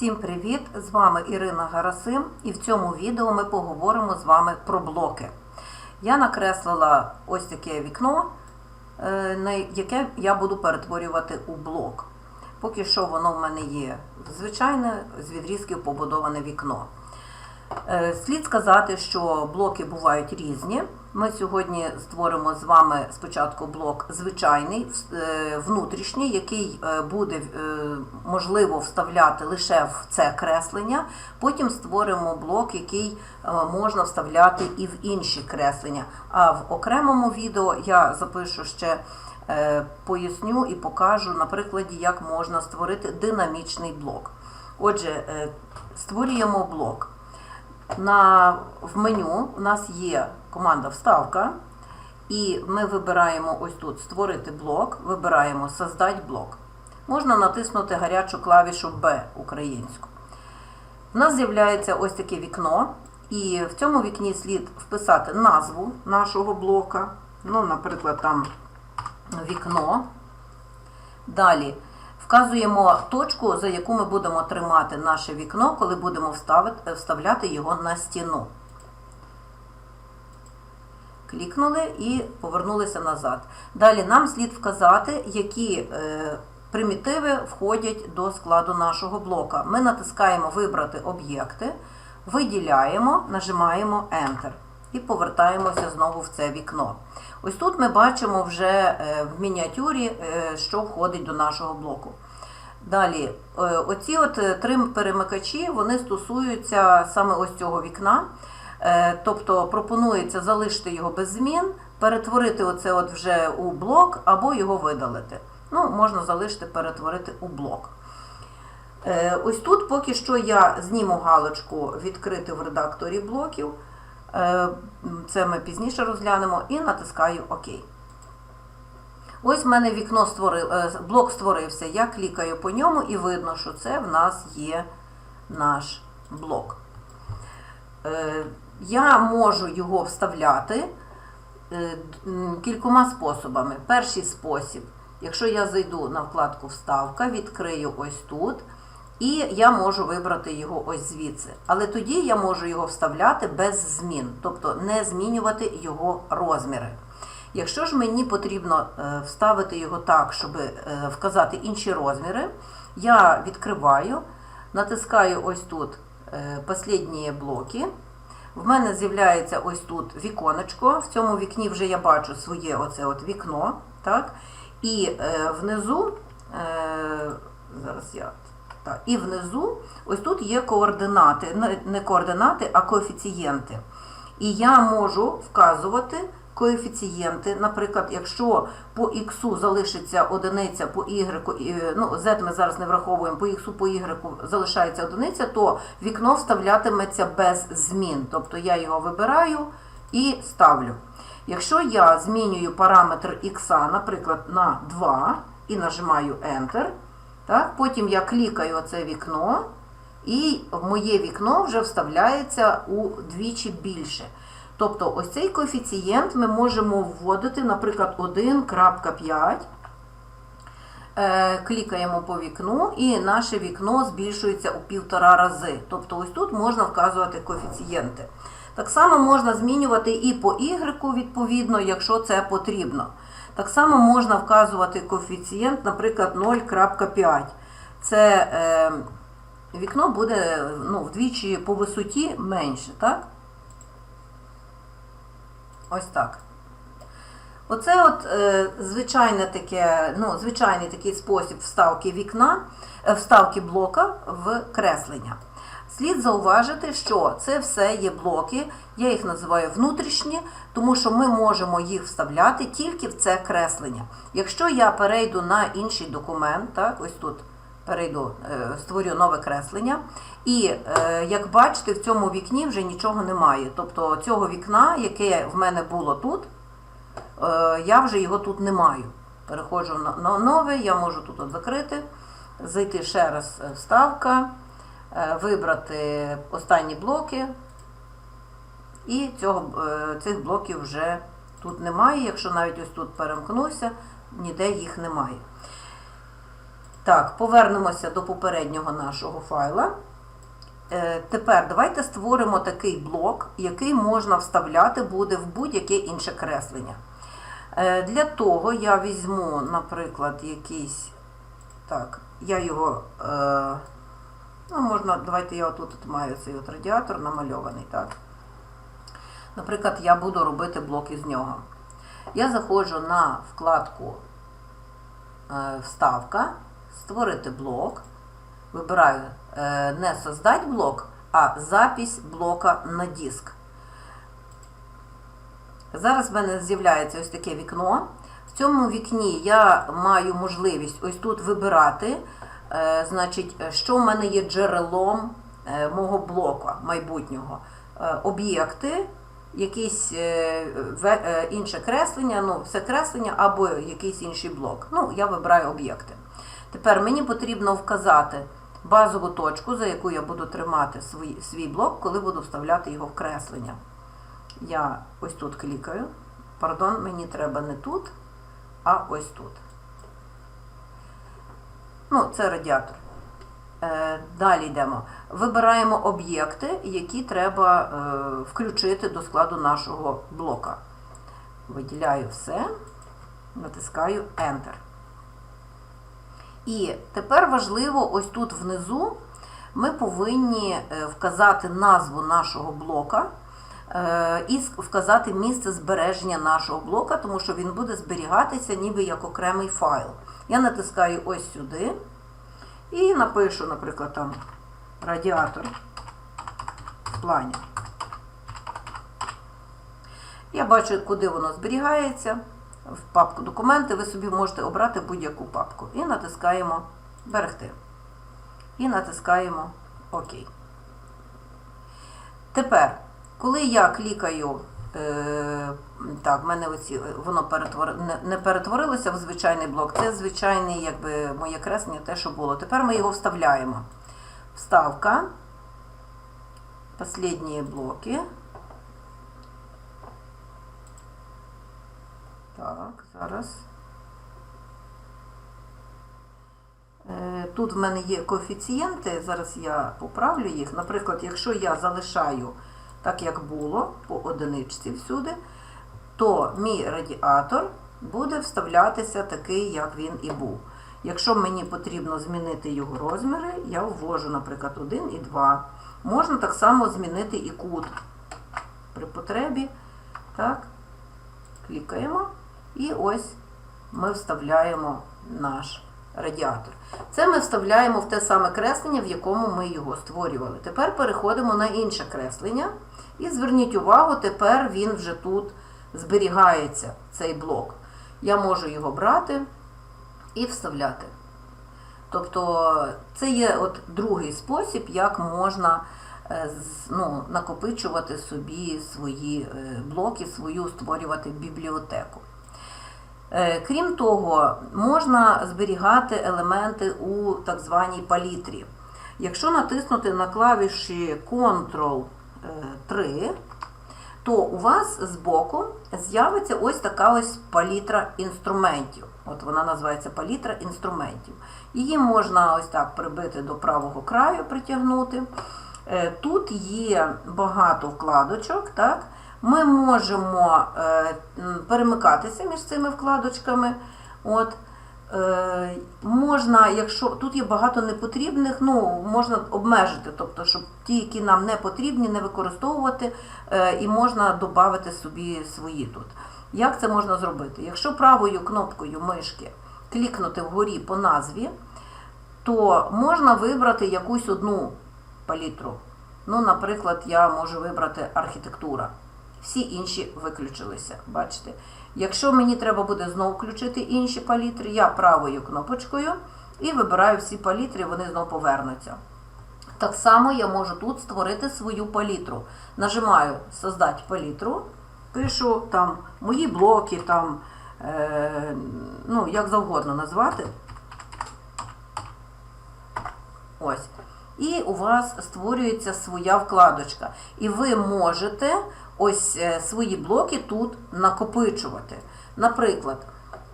Всім привіт! З вами Ірина Гарасим і в цьому відео ми поговоримо з вами про блоки. Я накреслила ось таке вікно, е, на яке я буду перетворювати у блок. Поки що воно в мене є звичайне з відрізків побудоване вікно. Е, Слід сказати, що блоки бувають різні. Ми сьогодні створимо з вами спочатку блок звичайний, е, внутрішній, який е, буде можливо вставляти лише в це креслення. Потім створимо блок, який можна вставляти і в інші креслення. А в окремому відео я запишу ще. Поясню і покажу на прикладі, як можна створити динамічний блок. Отже, створюємо блок. На, в меню у нас є команда Вставка, і ми вибираємо ось тут Створити блок, вибираємо Создать блок. Можна натиснути гарячу клавішу Б українську. У нас з'являється ось таке вікно, і в цьому вікні слід вписати назву нашого блока. Ну, наприклад, там вікно. Далі вказуємо точку, за яку ми будемо тримати наше вікно, коли будемо вставляти його на стіну. Клікнули і повернулися назад. Далі нам слід вказати, які е, примітиви входять до складу нашого блока. Ми натискаємо Вибрати об'єкти, виділяємо, нажимаємо Enter і повертаємося знову в це вікно. Ось тут ми бачимо вже е, в мініатюрі, е, що входить до нашого блоку. Далі, е, оці от три перемикачі вони стосуються саме ось цього вікна. Тобто пропонується залишити його без змін, перетворити оце от вже у блок або його видалити. Ну, можна залишити, перетворити у блок. Ось тут поки що я зніму галочку відкрити в редакторі блоків. Е, Це ми пізніше розглянемо і натискаю ОК. Ось в мене вікно створив, е, блок створився. Я клікаю по ньому і видно, що це в нас є наш блок. Е, Я можу його вставляти кількома способами. Перший спосіб, якщо я зайду на вкладку Вставка, відкрию ось тут. І я можу вибрати його ось звідси. Але тоді я можу його вставляти без змін, тобто не змінювати його розміри. Якщо ж мені потрібно е, вставити його так, щоб е, вказати інші розміри, я відкриваю, натискаю ось тут е, «Последні блоки. В мене з'являється ось тут віконечко. В цьому вікні вже я бачу своє оце от вікно. Так? І внизу, зараз я. Так, і внизу, ось тут є координати, не координати, а коефіцієнти. І я можу вказувати коефіцієнти. Наприклад, якщо по х залишиться одиниця, по y, ну, z ми зараз не враховуємо, по х, по y залишається одиниця, то вікно вставлятиметься без змін. Тобто я його вибираю і ставлю. Якщо я змінюю параметр х, наприклад, на 2 і нажимаю Enter, так, потім я клікаю оце вікно, і в моє вікно вже вставляється удвічі більше. Тобто ось цей коефіцієнт ми можемо вводити, наприклад, 1.5. Е, Клікаємо по вікну, і наше вікно збільшується у півтора рази. Тобто ось тут можна вказувати коефіцієнти. Так само можна змінювати і по y, відповідно, якщо це потрібно. Так само можна вказувати коефіцієнт, наприклад, 0.5. Це е, вікно буде ну, вдвічі по висоті менше, так? Ось так. Оце от е, звичайне таке, ну, звичайний такий спосіб вставки вікна, е, вставки блока в креслення. Слід зауважити, що це все є блоки, я їх називаю внутрішні, тому що ми можемо їх вставляти тільки в це креслення. Якщо я перейду на інший документ, так, ось тут перейду, е, створю нове креслення, і е, як бачите, в цьому вікні вже нічого немає. Тобто цього вікна, яке в мене було тут, е, я вже його тут не маю. Переходжу на, нове, я можу тут закрити, зайти ще раз вставка, вибрати останні блоки. І цього, е, цих блоків вже тут немає. Якщо навіть ось тут перемкнуся, ніде їх немає. Так, повернемося до попереднього нашого файла. Е, Тепер давайте створимо такий блок, який можна вставляти буде в будь-яке інше креслення. Е, Для того я візьму, наприклад, якийсь. Так, я його. Е, ну, можна, давайте я отут от маю цей от радіатор намальований, так? Наприклад, я буду робити блок із нього. Я заходжу на вкладку е, Вставка, створити блок. Вибираю е, не создать блок, а запись блока на диск. Зараз в мене з'являється ось таке вікно. В цьому вікні я маю можливість ось тут вибирати, значить, що в мене є джерелом е, мого блока майбутнього. Е, об'єкти, е, е, інше креслення, ну, все креслення або якийсь інший блок. Ну, я вибираю об'єкти. Тепер мені потрібно вказати базову точку, за яку я буду тримати свій, свій блок, коли буду вставляти його в креслення. Я ось тут клікаю. Пардон, мені треба не тут, а ось тут. Ну, це радіатор. Е, Далі йдемо. Вибираємо об'єкти, які треба е, включити до складу нашого блока. Виділяю все, натискаю Enter. І тепер важливо, ось тут внизу ми повинні е, вказати назву нашого блока і вказати місце збереження нашого блока, тому що він буде зберігатися ніби як окремий файл. Я натискаю ось сюди і напишу, наприклад, там радіатор в плані. Я бачу, куди воно зберігається. В папку документи ви собі можете обрати будь-яку папку. І натискаємо Берегти. І натискаємо ОК. Тепер, коли я клікаю, так, в мене оці, е, воно перетвори, не, перетворилося в звичайний блок, це звичайний, якби моє креслення, те, що було. Тепер ми його вставляємо. Вставка. Последні блоки. Так, зараз. Е, Тут в мене є коефіцієнти, зараз я поправлю їх. Наприклад, якщо я залишаю так, як було, по одиничці всюди, то мій радіатор буде вставлятися такий, як він і був. Якщо мені потрібно змінити його розміри, я ввожу, наприклад, 1 і 2. Можна так само змінити і кут при потребі. Так, клікаємо. І ось ми вставляємо наш радіатор. Це ми вставляємо в те саме креслення, в якому ми його створювали. Тепер переходимо на інше креслення. І зверніть увагу, тепер він вже тут зберігається, цей блок. Я можу його брати і вставляти. Тобто це є от другий спосіб, як можна е, ну, накопичувати собі свої е, блоки, свою створювати бібліотеку. Е, Крім того, можна зберігати елементи у так званій палітрі. Якщо натиснути на клавіші Ctrl-3, то у вас збоку з'явиться ось така ось палітра інструментів. От вона називається палітра інструментів. Її можна ось так прибити до правого краю, притягнути. Е, Тут є багато вкладочок, так? Ми можемо е, перемикатися між цими вкладочками. От. Е, можна, якщо тут є багато непотрібних, ну можна обмежити, тобто, щоб ті, які нам не потрібні, не використовувати, е, і можна додати собі свої тут. Як це можна зробити? Якщо правою кнопкою мишки клікнути вгорі по назві, то можна вибрати якусь одну палітру. Ну, наприклад, я можу вибрати архітектура. Всі інші виключилися. Бачите? Якщо мені треба буде знову включити інші палітри, я правою кнопочкою і вибираю всі палітри, вони знову повернуться. Так само я можу тут створити свою палітру. Нажимаю Создати палітру, пишу там мої блоки, там, е, ну, як завгодно назвати. Ось. І у вас створюється своя вкладочка. І ви можете ось е, свої блоки тут накопичувати. Наприклад,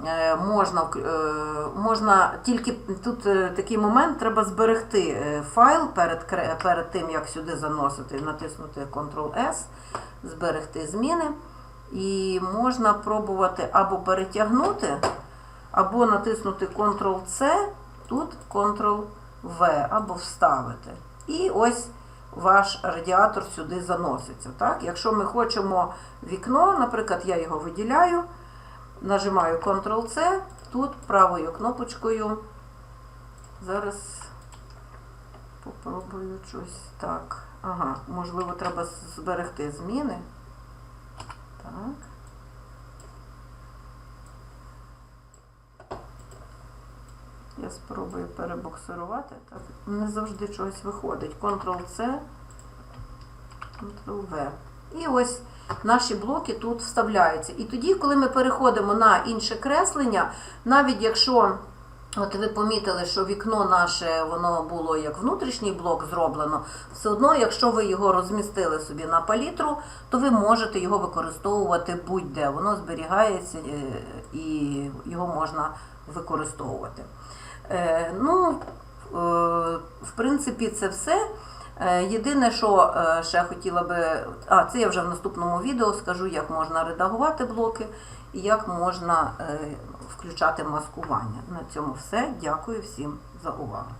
е, можна, е, можна тільки тут такий момент, треба зберегти файл перед, перед тим, як сюди заносити, натиснути Ctrl-S, зберегти зміни. І можна пробувати або перетягнути, або натиснути Ctrl-C, тут Ctrl-V, або вставити. І ось ваш радіатор сюди заноситься. Так? Якщо ми хочемо вікно, наприклад, я його виділяю, нажимаю Ctrl-C, тут правою кнопочкою. Зараз попробую щось так. Ага, можливо, треба зберегти зміни. Так. Я спробую перебоксирувати. Так. Не завжди чогось виходить. Ctrl-C, Ctrl-V. І ось наші блоки тут вставляються. І тоді, коли ми переходимо на інше креслення, навіть якщо От ви помітили, що вікно наше воно було як внутрішній блок зроблено. Все одно, якщо ви його розмістили собі на палітру, то ви можете його використовувати будь-де. Воно зберігається е, і його можна використовувати. Е, Ну, е, в принципі, це все. Єдине, що ще хотіла би, а це я вже в наступному відео скажу, як можна редагувати блоки і як можна включати маскування. На цьому все. Дякую всім за увагу.